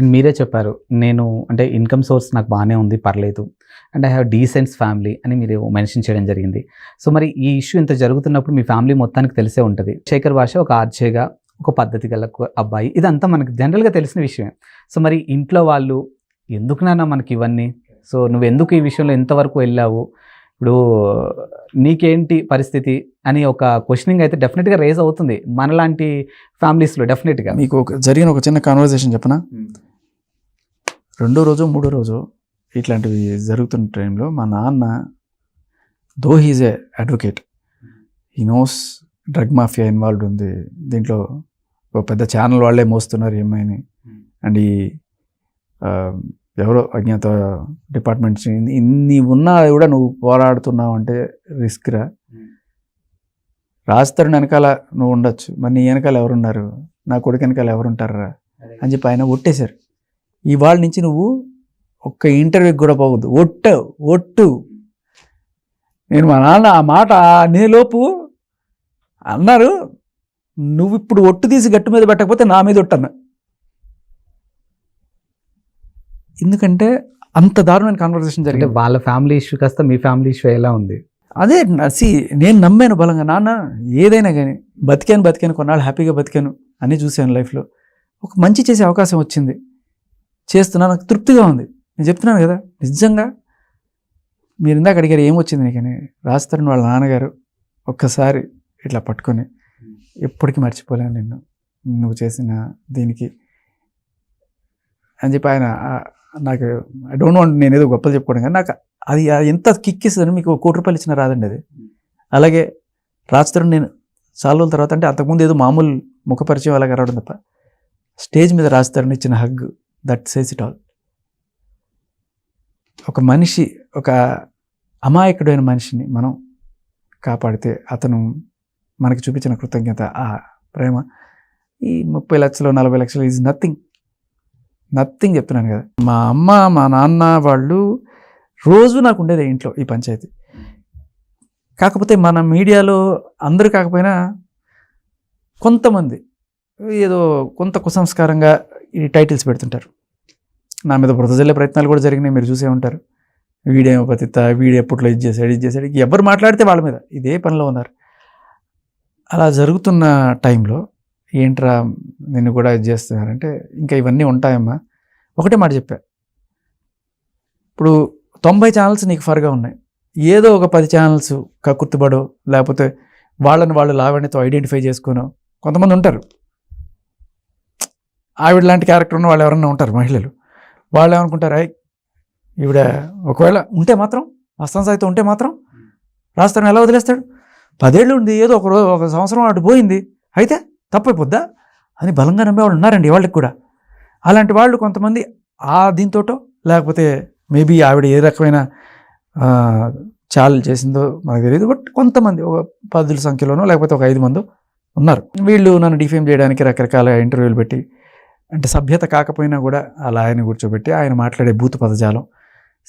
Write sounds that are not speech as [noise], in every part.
And మీరే చెప్పారు నేను అంటే ఇన్కమ్ సోర్స్ నాకు బాగానే ఉంది పర్లేదు. And I have decent family అని మీరు మెన్షన్ చేయడం జరిగింది. సో మరి ఈ ఇష్యూ ఇంత జరుగుతున్నప్పుడు మీ ఫ్యామిలీ మొత్తానికి తెలిసే ఉంటుంది. శేఖర్ భాష ఒక ఆర్చేగా ఒక పద్ధతి గల అబ్బాయి. ఇదంతా మనకు జనరల్గా తెలిసిన విషయమే. సో మరి ఇంట్లో వాళ్ళు ఎందుకునైనా మనకి ఇవన్నీ? సో నువ్వు ఎందుకు ఈ విషయంలో ఎంతవరకు వెళ్ళావు? ఇప్పుడు నీకేంటి పరిస్థితి అని ఒక క్వశ్చనింగ్ అయితే డెఫినెట్గా రేజ్ అవుతుంది మనలాంటి ఫ్యామిలీస్లో డెఫినెట్గా మీకు ఒక జరిగిన ఒక చిన్న కాన్వర్జేషన్ చెప్పనా? రెండో రోజు మూడో రోజు ఇట్లాంటివి జరుగుతున్న టైంలో మా నాన్న though he's a advocate he knows drug mafia involved ఉంది. దీంట్లో ఒక పెద్ద ఛానల్ వాళ్ళే మోస్తున్నారు ఈ అమ్మాయిని. అండ్ ఈ ఎవరో అజ్ఞాత డిపార్ట్మెంట్స్ ఇన్ని ఉన్నా కూడా నువ్వు పోరాడుతున్నావు అంటే రిస్క్ రా. రాజతరుణ్ వెనకాల నువ్వు ఉండొచ్చు. మరి నీ వెనకాల ఎవరున్నారు? నా కొడుకు వెనకాల ఎవరుంటారా అని చెప్పి ఆయన ఒట్టేశారు ఇవాళ నుంచి నువ్వు ఒక్క ఇంటర్వ్యూకి కూడా పోవద్దు. ఒట్టు ఒట్టు. నేను మా నాన్న ఆ మాట అనేలోపు అన్నారు. నువ్వు ఇప్పుడు ఒట్టు తీసి గట్టు మీద పెట్టకపోతే నా మీద ఒట్టన్న. ఎందుకంటే అంత దారుణమైన కాన్వర్సేషన్ జరిగింది. వాళ్ళ ఫ్యామిలీ ఇష్యూ కాస్త మీ ఫ్యామిలీ ఇష్యూ ఎలా ఉంది. అదే నసి నేను నమ్మాను బలంగా. నాన్న ఏదైనా కానీ బతికాను బతికాను కొన్నాళ్ళు హ్యాపీగా బతికాను అన్నీ చూశాను లైఫ్లో ఒక మంచి చేసే అవకాశం వచ్చింది. చేస్తున్నా నాకు తృప్తిగా ఉంది. నేను చెప్తున్నాను కదా నిజంగా మీరు ఇందాక అడిగారు ఏమొచ్చింది నీకని రాస్తారని వాళ్ళ నాన్నగారు ఒక్కసారి ఇట్లా పట్టుకొని ఎప్పటికీ మర్చిపోలేను నిన్ను. నువ్వు చేసిన దీనికి అని చెప్పి ఆయన నాకు ఐ డోంట్ వాంట్ నేను ఏదో గొప్పలు చెప్పుకోవడం కానీ నాకు అది ఎంత కిక్ ఇస్తుందని మీకు కోటి రూపాయలు ఇచ్చిన రాదండి అది. అలాగే రాజతరుణ్ నేను చాలా రోజుల తర్వాత అంటే అంతకుముందు ఏదో మామూలు ముఖపరిచయం అలాగే రావడం తప్ప స్టేజ్ మీద రాజతరుణ్ ఇచ్చిన hug that says it all. ఒక మనిషి ఒక అమాయకుడైన మనిషిని మనం కాపాడితే అతను మనకి చూపించిన కృతజ్ఞత ఆ ప్రేమ ఈ ముప్పై లక్షలు నలభై లక్షలు ఈజ్ నథింగ్ నథింగ్ చెప్తున్నాను కదా. మా అమ్మ మా నాన్న వాళ్ళు రోజు నాకు ఉండేది ఇంట్లో ఈ పంచాయతీ. కాకపోతే మన మీడియాలో అందరూ కాకపోయినా కొంతమంది ఏదో కొంత కుసంస్కారంగా ఈ టైటిల్స్ పెడుతుంటారు. నా మీద బురద జల్లే ప్రయత్నాలు కూడా జరిగినాయి మీరు చూసే ఉంటారు. వీడేమో పతిత వీడు ఎప్పట్లో ఇది చేశాడు ఇది చేశాడు ఎవరు మాట్లాడితే వాళ్ళ మీద ఇదే పనిలో ఉన్నారు. అలా జరుగుతున్న టైంలో ఏంట్రా నిన్ను కూడా ఇది చేస్తున్నారంటే ఇంకా ఇవన్నీ ఉంటాయమ్మా. ఒకటే మాట చెప్పా. ఇప్పుడు తొంభై ఛానల్స్ నీకు ఫర్గా ఉన్నాయి. ఏదో ఒక పది ఛానల్స్ కక్కుర్తిపడో లేకపోతే వాళ్ళని వాళ్ళు లావణ్యతో ఐడెంటిఫై చేసుకోనో కొంతమంది ఉంటారు. ఆవిడ లాంటి క్యారెక్టర్ ఉన్న వాళ్ళు ఎవరన్నా ఉంటారు మహిళలు. వాళ్ళు ఏమనుకుంటారు ఈవిడ ఒకవేళ ఉంటే మాత్రం అస్తం సాయితో ఉంటే మాత్రం రాస్తాను ఎలా వదిలేస్తాడు? పదేళ్ళు ఉంది ఏదో ఒక రోజు ఒక సంవత్సరం అటు పోయింది అయితే తప్పైపోద్దా? అని బలంగా నమ్మేవాళ్ళు ఉన్నారండి వాళ్ళకి కూడా. అలాంటి వాళ్ళు కొంతమంది ఆ దీంతోటో లేకపోతే మేబీ ఆవిడ ఏ రకమైన చాలు చేసిందో మనకు తెలియదు బట్ కొంతమంది ఒక పదుల సంఖ్యలోనో లేకపోతే ఒక ఐదు మందో ఉన్నారు. వీళ్ళు నన్ను డిఫేమ్ చేయడానికి రకరకాల ఇంటర్వ్యూలు పెట్టి అంటే సభ్యత కాకపోయినా కూడా అలా ఆయన కూర్చోబెట్టి ఆయన మాట్లాడే బూత్ పదజాలం.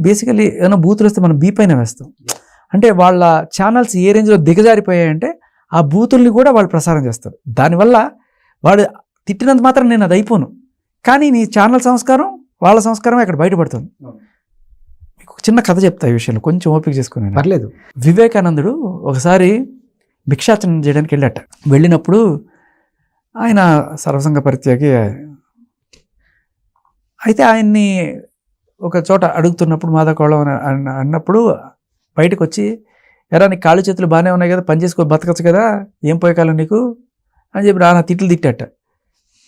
బేసికలీ ఏదైనా బూతులు వస్తే మనం బీ పైన వేస్తాం. అంటే వాళ్ళ ఛానల్స్ ఏ రేంజ్లో దిగజారిపోయాయంటే ఆ బూతుల్ని కూడా వాళ్ళు ప్రసారం చేస్తారు. దానివల్ల వాడు తిట్టినంత మాత్రం నేను అది అయిపోను. కానీ నీ ఛానల్ సంస్కారం వాళ్ళ సంస్కారం అక్కడ బయటపడుతుంది. మీకు ఒక చిన్న కథ చెప్తా ఈ విషయంలో కొంచెం ఓపిక చేసుకుని పర్లేదు. వివేకానందుడు ఒకసారి భిక్షాచనం చేయడానికి వెళ్ళాట. వెళ్ళినప్పుడు ఆయన సర్వసంగ పరిత్యాగి అయితే ఆయన్ని ఒక చోట అడుగుతున్నప్పుడు మాదాకోళం అని అన్న- అన్నప్పుడు బయటకు వచ్చి ఎరా నీ కాళ్ళు చేతులు బాగానే ఉన్నాయి కదా పని చేసుకో బతకచ్చు కదా ఏం పోయేకాలం నీకు? అని చెప్పి నా తిట్లు తిట్టాట.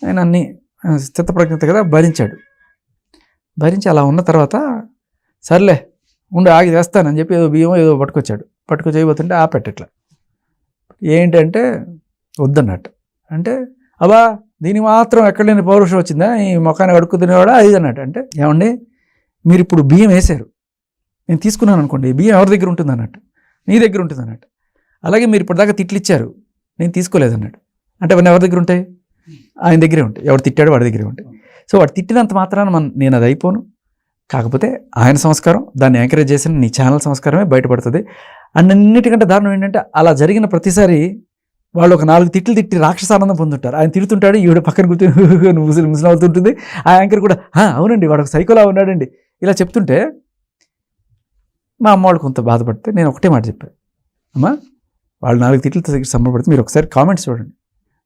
ఆయన అన్ని ఆ, స్థితప్రజ్ఞత కదా భరించాడు. భరించి అలా ఉన్న తర్వాత సర్లే ఉండి ఆగి చేస్తానని చెప్పి ఏదో బియ్యం ఏదో పట్టుకొచ్చాడు. పట్టుకొచ్చి అయిపోతుంటే ఆపెట్టట్లా ఏంటంటే వద్దన్నట్టు. అంటే అబ్బా దీనికి మాత్రం ఎక్కడ లేని పౌరుషం వచ్చిందా? ఈ మొఖాన్ని అడుక్కు తినేవాడా అది అన్నట్టు. అంటే ఏమండి మీరు ఇప్పుడు బియ్యం వేశారు. నేను తీసుకున్నాను అనుకోండి ఈ బియ్యం ఎవరి దగ్గర ఉంటుంది అన్నట్టు నీ దగ్గర ఉంటుంది అన్నట్టు అలాగే మీరు ఇప్పటిదాకా తిట్లు ఇచ్చారు నేను తీసుకోలేదు అన్నట్టు అంటే అవన్నీ ఎవరి దగ్గర ఉంటాయి? ఆయన దగ్గరే ఉంటాయి. ఎవరు తిట్టాడు వాడి దగ్గరే ఉంటాయి. సో వాడు తిట్టినంత మాత్రాన మన నేను అది అయిపోను. కాకపోతే ఆయన సంస్కారం దాన్ని ఎంకరేజ్ చేసిన నీ ఛానల్ సంస్కారమే బయటపడుతుంది. అండ్ అన్నిటికంటే దారుణం ఏంటంటే అలా జరిగిన ప్రతిసారి వాళ్ళు ఒక నాలుగు తిట్లు తిట్టి రాక్షసానందం పొందుంటారు. ఆయన తిడుతుంటాడు ఈవిడ పక్కన కూర్చొని [laughs] ముసలి ముసలి అవుతుంటుంది. ఆ యాంకర్ కూడా అవునండి వాడు ఒక సైకోలా ఉన్నాడండి. ఇలా చెప్తుంటే మా అమ్మ వాళ్ళు కొంత బాధపడితే నేను ఒకటే మాట చెప్పాను. అమ్మా వాళ్ళు నాలుగు తిట్లతో సంబరపడితే మీరు ఒకసారి కామెంట్స్ చూడండి.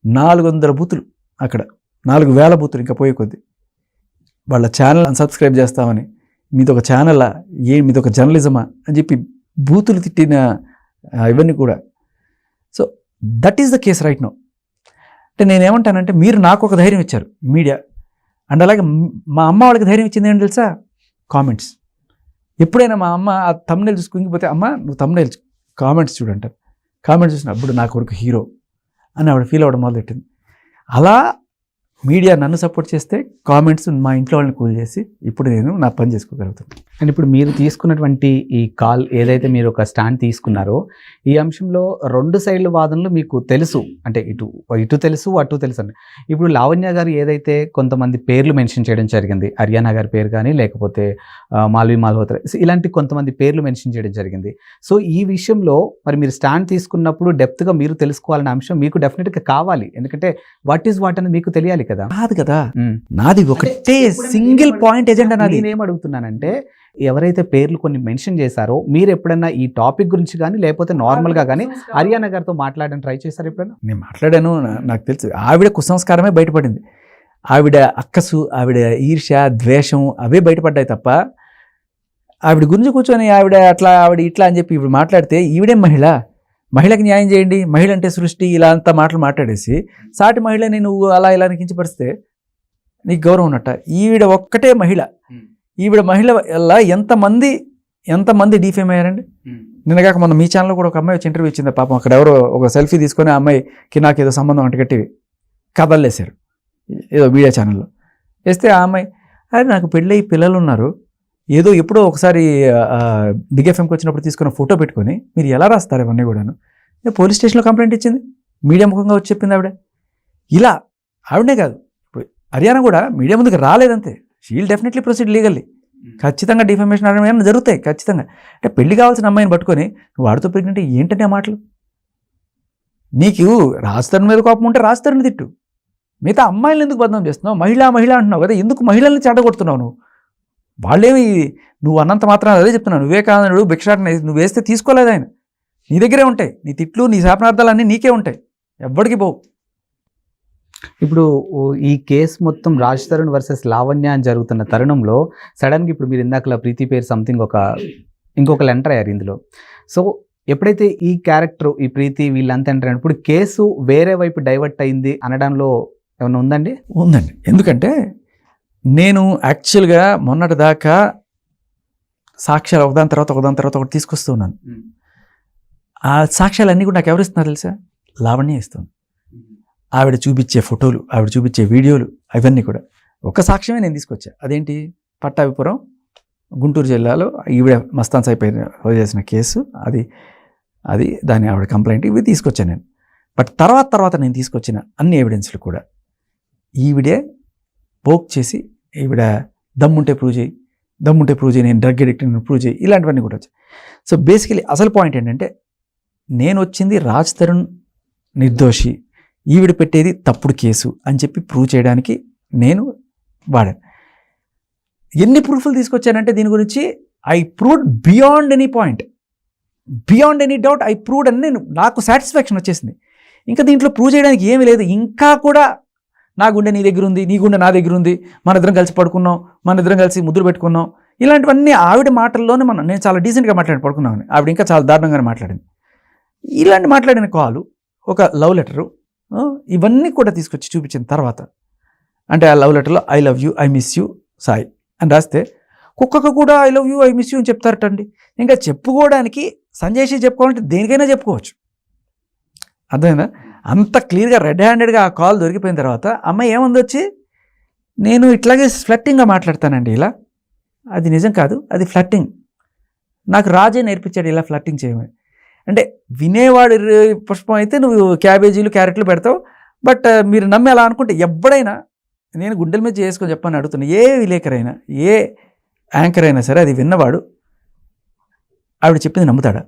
నాలుగు వందల బూతులు అక్కడ నాలుగు వేల బూతులు ఇంకా పోయే కొద్ది. వాళ్ళ ఛానల్ అన్సబ్స్క్రైబ్ చేస్తామని మీది ఒక ఛానలా ఏ మీది ఒక జర్నలిజమా అని చెప్పి బూతులు తిట్టిన ఇవన్నీ కూడా. So that is the case right no అంటే నేనేమంటానంటే మీరు నాకు ఒక ధైర్యం ఇచ్చారు మీడియా. అండ్ అలాగే మా అమ్మ వాళ్ళకి ధైర్యం ఇచ్చింది ఏంటి తెలుసా? కామెంట్స్ ఎప్పుడైనా మా అమ్మ ఆ తమ్నేల్ చూసి అమ్మ నువ్వు తమ్నేల్ కామెంట్స్ చూడంటారు కామెంట్స్ చూసిన అప్పుడు నా కొడుకు హీరో అని ఆవిడ ఫీల్ అవ్వడం మొదలెట్టింది అలా మీడియా నన్ను సపోర్ట్ చేస్తే కామెంట్స్ మా ఇంట్లో వాళ్ళని కూల్ చేసి ఇప్పుడు నేను నా పని చేసుకోగలుగుతాను. అండ్ ఇప్పుడు మీరు తీసుకున్నటువంటి ఈ కాల్ ఏదైతే మీరు ఒక స్టాండ్ తీసుకున్నారో ఈ అంశంలో రెండు సైడ్ల వాదనలు మీకు తెలుసు. అంటే ఇటు ఇటు తెలుసు అటు తెలుసు అని. ఇప్పుడు లావణ్య గారు ఏదైతే కొంతమంది పేర్లు మెన్షన్ చేయడం జరిగింది హర్యానా గారి పేరు కానీ లేకపోతే మాల్వి మాల్హోత్రా సో ఇలాంటి కొంతమంది పేర్లు మెన్షన్ చేయడం జరిగింది. సో ఈ విషయంలో మరి మీరు స్టాండ్ తీసుకున్నప్పుడు డెప్త్గా మీరు తెలుసుకోవాలనే అంశం మీకు డెఫినెట్గా కావాలి. ఎందుకంటే వాట్ ఈస్ వాట్ అనేది మీకు తెలియాలి కదా. కాదు కదా. నాది ఒకటే సింగిల్ పాయింట్ ఎజెండా నాది. నేనేం అడుగుతున్నానంటే ఎవరైతే పేర్లు కొన్ని మెన్షన్ చేశారో మీరు ఎప్పుడైనా ఈ టాపిక్ గురించి కానీ లేకపోతే నార్మల్గా కానీ హర్యానా గారితో మాట్లాడడం ట్రై చేశారు ఎప్పుడైనా? నేను మాట్లాడాను నాకు తెలుసు. ఆవిడ కుసంస్కారమే బయటపడింది. ఆవిడ అక్కసు ఆవిడ ఈర్ష్య ద్వేషం అవే బయటపడ్డాయి తప్ప ఆవిడ గురించి కూర్చొని ఆవిడ అట్లా ఆవిడ ఇట్లా అని చెప్పి ఇప్పుడు మాట్లాడితే ఈవిడే మహిళ. మహిళకి న్యాయం చేయండి మహిళ అంటే సృష్టి ఇలా అంతా మాటలు మాట్లాడేసి సాటి మహిళని నువ్వు అలా ఇలా కించపరిస్తే నీకు గౌరవం ఉన్నట్ట. ఈవిడ ఒక్కటే మహిళ. ఈవిడ మహిళ వల్ల ఎంతమంది ఎంతమంది డీఫేమ్ అయ్యారండి? నిన్నగాక మొన్న మీ ఛానల్లో కూడా ఒక అమ్మాయి వచ్చి ఇంటర్వ్యూ ఇచ్చింది పాపం అక్కడ ఎవరో ఒక సెల్ఫీ తీసుకొని ఆ అమ్మాయికి నాకు ఏదో సంబంధం అంటగట్టి కథలు వేశారు ఏదో మీడియా ఛానల్లో. వేస్తే ఆ అమ్మాయి అరే నాకు పెళ్ళి పిల్లలు ఉన్నారు. ఏదో ఎప్పుడో ఒకసారి బిగ్ ఎఫ్ఎంకి వచ్చినప్పుడు తీసుకున్న ఫోటో పెట్టుకొని మీరు ఎలా రాస్తారు ఇవన్నీ కూడాను? నేను పోలీస్ స్టేషన్లో కంప్లైంట్ ఇచ్చింది. మీడియా ముఖంగా వచ్చి చెప్పింది ఆవిడ. ఇలా ఆవిడనే కాదు. ఇప్పుడు హర్యానా కూడా మీడియా ముందుకు రాలేదంతే. షీల్ డెఫినెట్లీ ప్రొసీడ్ లీగల్లీ ఖచ్చితంగా డిఫర్మేషన్ ఏమైనా జరుగుతాయి? ఖచ్చితంగా. అంటే పెళ్ళి కావాల్సిన అమ్మాయిని పట్టుకొని నువ్వు వాడితో ప్రెగ్నెంట్ ఏంటంటే ఆ మాటలు? నీకు రాజధాని మీద కోపం ఉంటే రాజధాని తిట్టు. మిగతా అమ్మాయిలను ఎందుకు బదనం చేస్తున్నావు? మహిళ మహిళ అంటున్నావు కదా ఎందుకు మహిళల్ని చెడగొడుతున్నావు నువ్వు? వాళ్ళేమి నువ్వు అన్నంత మాత్రం అదే చెప్తున్నావు నువ్వే కాదనుడు భిక్షాటన నువ్వు వేస్తే తీసుకోలేదు ఆయన. నీ దగ్గరే ఉంటాయి. నీ తిట్లు నీ శాపనార్థాలు అన్నీ నీకే ఉంటాయి. ఎవ్వడికి పోవు. ఇప్పుడు ఈ కేసు మొత్తం రాజ్ తరుణ్ వర్సెస్ లావణ్య అని జరుగుతున్న తరుణంలో సడన్గా ఇప్పుడు మీరు ఇందాకలా ప్రీతి పేరు సంథింగ్ ఒక ఇంకొకరు ఎంటర్ అయ్యారు ఇందులో. సో ఎప్పుడైతే ఈ క్యారెక్టర్ ఈ ప్రీతి వీళ్ళంతా ఎంటర్ అయినప్పుడు కేసు వేరే వైపు డైవర్ట్ అయింది అనడంలో ఏమైనా ఉందండి? ఉందండి. ఎందుకంటే నేను యాక్చువల్గా మొన్నటి దాకా సాక్ష్యాలు ఒకదాని తర్వాత ఒకదాని తర్వాత ఒకటి తీసుకొస్తూ ఉన్నాను. ఆ సాక్ష్యాలన్నీ కూడా నాకు ఎవరు ఇస్తున్నారు తెలుసా? లావణ్య ఇస్తుంది. ఆవిడ చూపించే ఫోటోలు ఆవిడ చూపించే వీడియోలు అవన్నీ కూడా. ఒక సాక్ష్యమే నేను తీసుకొచ్చా. అదేంటి? పట్టాభిపురం గుంటూరు జిల్లాలో ఈవిడ మస్తాన్ సాయి పైన చేసిన కేసు. అది అది దాని ఆవిడ కంప్లైంట్ ఇవి తీసుకొచ్చాను నేను. బట్ తర్వాత తర్వాత నేను తీసుకొచ్చిన అన్ని ఎవిడెన్స్లు కూడా ఈవిడే పోక్ చేసి ఈవిడ దమ్ముంటే ప్రూవ్ చేయి దమ్ముంటే ప్రూవ్ చేయి నేను డ్రగ్ అడిక్ట్ ప్రూవ్ చేయి ఇలాంటివన్నీ కూడా వచ్చాయి. సో బేసికలీ అసలు పాయింట్ ఏంటంటే నేను వచ్చింది రాజ్ తరుణ్ నిర్దోషి ఈవిడ పెట్టేది తప్పుడు కేసు అని చెప్పి ప్రూవ్ చేయడానికి నేను వాడాను. ఎన్ని ప్రూఫ్లు తీసుకొచ్చానంటే దీని గురించి I proved beyond any point. Beyond any doubt I proved అని నేను నాకు సాటిస్ఫాక్షన్ వచ్చేసింది. ఇంకా దీంట్లో ప్రూవ్ చేయడానికి ఏమీ లేదు. ఇంకా కూడా నా గుండె నీ దగ్గర ఉంది నీ గుండె నా దగ్గర ఉంది. మన ఇద్దరం కలిసి పడుకున్నాం మన ఇద్దరం కలిసి ముద్దులు పెట్టుకున్నాం. ఇలాంటివన్నీ ఆవిడ మాటల్లోనే మనం నేను చాలా డీసెంట్గా మాట్లాడి పడుకున్నాను. ఆవిడ ఇంకా చాలా దారుణంగానే మాట్లాడింది. ఇలాంటి మాట్లాడిన కాలు ఒక లవ్ లెటరు ఇవన్నీ కూడా తీసుకొచ్చి చూపించిన తర్వాత అంటే ఆ లవ్ లెటర్లో I love you I miss you Sai అని రాస్తే కుక్కకు కూడా I love you I miss you అని చెప్తారటండి. ఇంకా చెప్పుకోవడానికి సంజయ్షి చెప్పుకోవాలంటే దేనికైనా చెప్పుకోవచ్చు. అర్థమైందా? అంత క్లియర్గా రెడ్ హ్యాండెడ్గా ఆ కాల్ దొరికిపోయిన తర్వాత అమ్మాయి ఏముంది వచ్చి? నేను ఇట్లాగే ఫ్లట్టింగ్గా మాట్లాడతానండి ఇలా. అది నిజం కాదు అది ఫ్లట్టింగ్ నాకు రాజే నేర్పించాడు ఇలా ఫ్లట్టింగ్ చేయమని. అంటే వినేవాడు పుష్పం అయితే నువ్వు క్యాబేజీలు క్యారెట్లు పెడతావు. బట్ మీరు నమ్మి అలా అనుకుంటే ఎప్పుడైనా నేను గుండెల మీద చేసుకొని చెప్పని అడుగుతున్నా ఏ విలేకరైనా ఏ యాంకర్ అయినా సరే అది విన్నవాడు ఆవిడ చెప్పింది నమ్ముతాడా?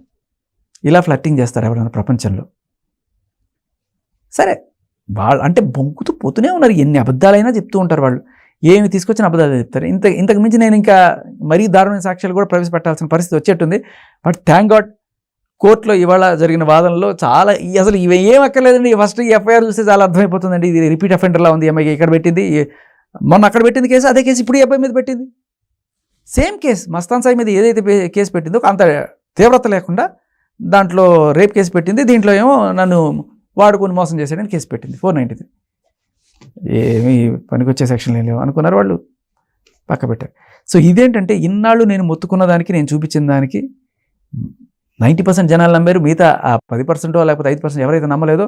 ఇలా ఫ్లట్టింగ్ చేస్తారు ఎవరైనా ప్రపంచంలో? సరే వాళ్ళు అంటే బొంకుతూ పోతూనే ఉన్నారు. ఎన్ని అబద్ధాలైనా చెప్తూ ఉంటారు వాళ్ళు. ఏమి తీసుకొచ్చిన అబద్ధాలు చెప్తారు. ఇంత ఇంతకు మించి నేను ఇంకా మరీ దారుణమైన సాక్ష్యాలు కూడా ప్రవేశపెట్టాల్సిన పరిస్థితి వచ్చేట్టుంది. బట్ థ్యాంక్ గాడ్ కోర్టులో ఇవాళ జరిగిన వాదనలో చాలా అసలు ఇవి ఏం అక్కర్లేదండి. ఫస్ట్ ఎఫ్ఐఆర్ చూస్తే చాలా అర్థమైపోతుందండి. ఇది రిపీట్ అఫెండర్లా ఉంది. అమ్మాయికి ఇక్కడ పెట్టింది? మొన్న అక్కడ పెట్టింది కేసు అదే కేసు ఇప్పుడు ఈ అబ్బాయి మీద పెట్టింది. సేమ్ కేసు మస్తాన్ సాయి మీద ఏదైతే కేసు పెట్టిందో అంత తీవ్రత లేకుండా దాంట్లో రేప్ కేసు పెట్టింది. దీంట్లో ఏమో నన్ను వాడుకొని మోసం చేశాడని కేసు పెట్టింది. Four ninety three. ఏమీ పనికొచ్చే సెక్షన్లు ఏం లేవు అనుకున్నారు వాళ్ళు. పక్క పెట్టారు సో ఇదేంటంటే ఇన్నాళ్ళు నేను మొత్తుకున్న దానికి నేను చూపించిన దానికి నైంటీ పర్సెంట్ జనాలు నమ్మారు మిగతా ఆ పది పర్సెంటో లేకపోతే ఐదు పర్సెంట్ ఎవరైతే నమ్మలేదో